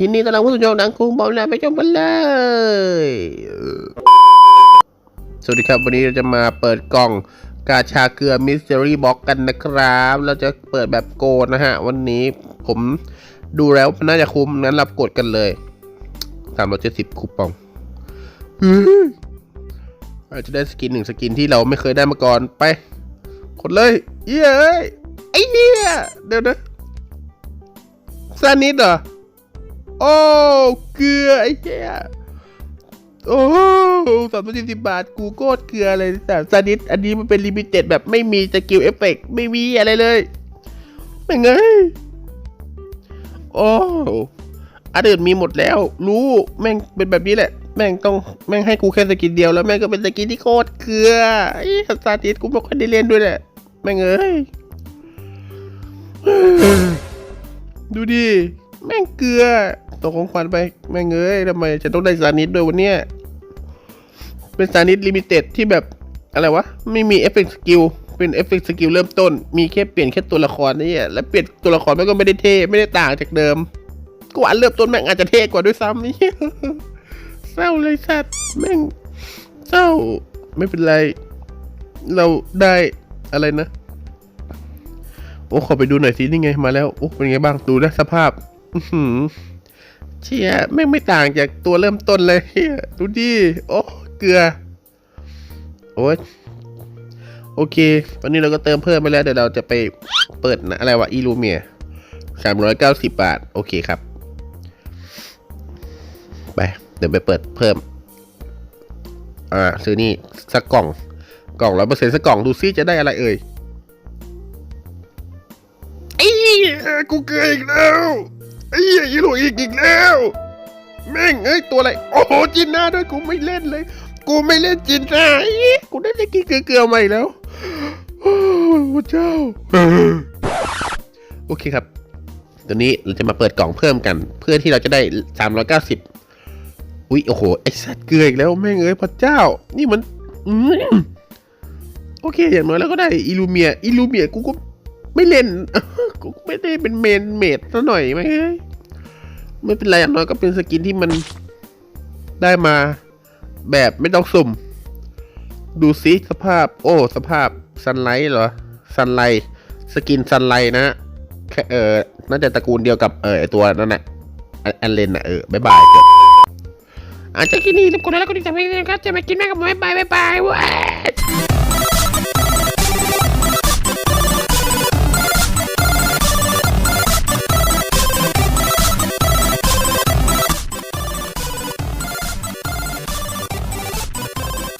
ยินดีต้อนรับผู้ชมหนังคุงบอมแล้วไปชมกันเลย สวัสดีครับวันนี้เราจะมาเปิดกล่องกาชาเกลือมิส t ต r y Box กันนะครับ เราจะเปิดแบบโกนนะฮะ วันนี้ผมดูแล้วน่าจะคุ้มนั้นรับกดกันเลยสามร้อยเจ็ดสิบคูปอง อาจจะได้สกินหนึ่งสกินที่เราไม่เคยได้มาก่อนไปกดเลยเย้ยไอ้เนี่ยเดี๋ยวนะซานิดเหรอโอ้เกลือไอ้เหี้ยโอ้สามร้อยสิบบาท กูโคตรเกลือเลยแต่ซานิดอันนี้มันเป็นลิมิเต็ดแบบไม่มีสกิลเอฟเฟกไม่มีอะไรเลยไม่ไงโอ้อันอื่นมีหมดแล้ว รู้แม่งเป็นแบบนี้แหละ แม่งต้องแม่งให้กูแค่สกินเดียวแล้วแม่งก็เป็นสกินที่โคตรเกลือไอ้ซานิดกูไม่ค่อยได้เล่นด้วยแหละแม่งเอ้ยดูดิแม่งเกลือตกของขวัญไปแม่งเอ้ยทำไมฉันต้องได้ซานิดด้วยวันเนี้ยเป็นซานิดลิมิเต็ดที่แบบอะไรวะไม่มีเอฟเฟกต์สกิลเป็นเอฟเฟกต์สกิลเริ่มต้น มีแค่เปลี่ยนแค่ตัวละครนี่แล้วเปลี่ยนตัวละครมันก็ไม่ได้เท่ไม่ได้ต่างจากเดิมกูอันเริ่มต้นแม่งอาจจะเท่กว่าด้วยซ้ำนี่ เศร้าเลยสัตว์แม่งเศร้าไม่เป็นไร เราได้อะไรนะ โอ้ขอไปดูหน่อยสินี่ไงมาแล้วโอ้เป็นไงบ้างดูนะสภาพ อืเชี่ยแม่งไม่ต่างจากตัวเริ่มต้นเลยเฮียดูดิโอ้เกลือ โอ้ยโอเค ตอนนี้เราก็เติมเพิ่มไปแล้ว เดี๋ยวเราจะไปเปิดนะอะไรวะอีลูเมียสามร้อยเก้าสิบบาท โอเคครับ ไป เดี๋ยวไปเปิดเพิ่ม อ่า ซื้อนี่สักกล่อง กล่องร้อยเปอร์เซ็นต์สักกล่องดูซิจะได้อะไรเอ่ยไอ้กูเกยอีกแล้วไอ้เหี้ยอีโรอีกอีกแล้ว แม่งเอ้ยตัวอะไร โอ้โหจินหน้าด้วยกูไม่เล่นเลย กูไม่เล่นจินหน้าอี๋กูได้จะกินเกลือใหม่แล้วโอ้เจ้า โอเคครับ ตัวนี้เราจะมาเปิดกล่องเพิ่มกัน เพื่อที่เราจะได้ 390 อุ๊ยโอ้โหไอ้สัตว์เกลืออีกแล้วแม่งเอ้ยพระเจ้า นี่มันอืมโอเค อย่างน้อยแล้วก็ได้อิลูเมียอิลูเมียกูก็ไม่เล่นกูไม่ได้เป็นเมนเมดซะหน่อยไหมเอ้ยไม่เป็นไรอย่างน้อยก็เป็นสกินที่มันได้มาแบบไม่ต้องสุ่ม ดูซิสภาพ โอ้ สภาพซันไลท์เหรอซันไลท์สกินซันไลท์นะแค่เออน่าจะตระกูลเดียวกับเออไอตัวนั่นแหละแอนเลนอะเออบายบายเกิด อาจจะกินนี่รีบกดไลค์แล้วก็ติดตามให้ด้วยนะครับจะไปกินแม่กับผมบายบายบายบายเว้ย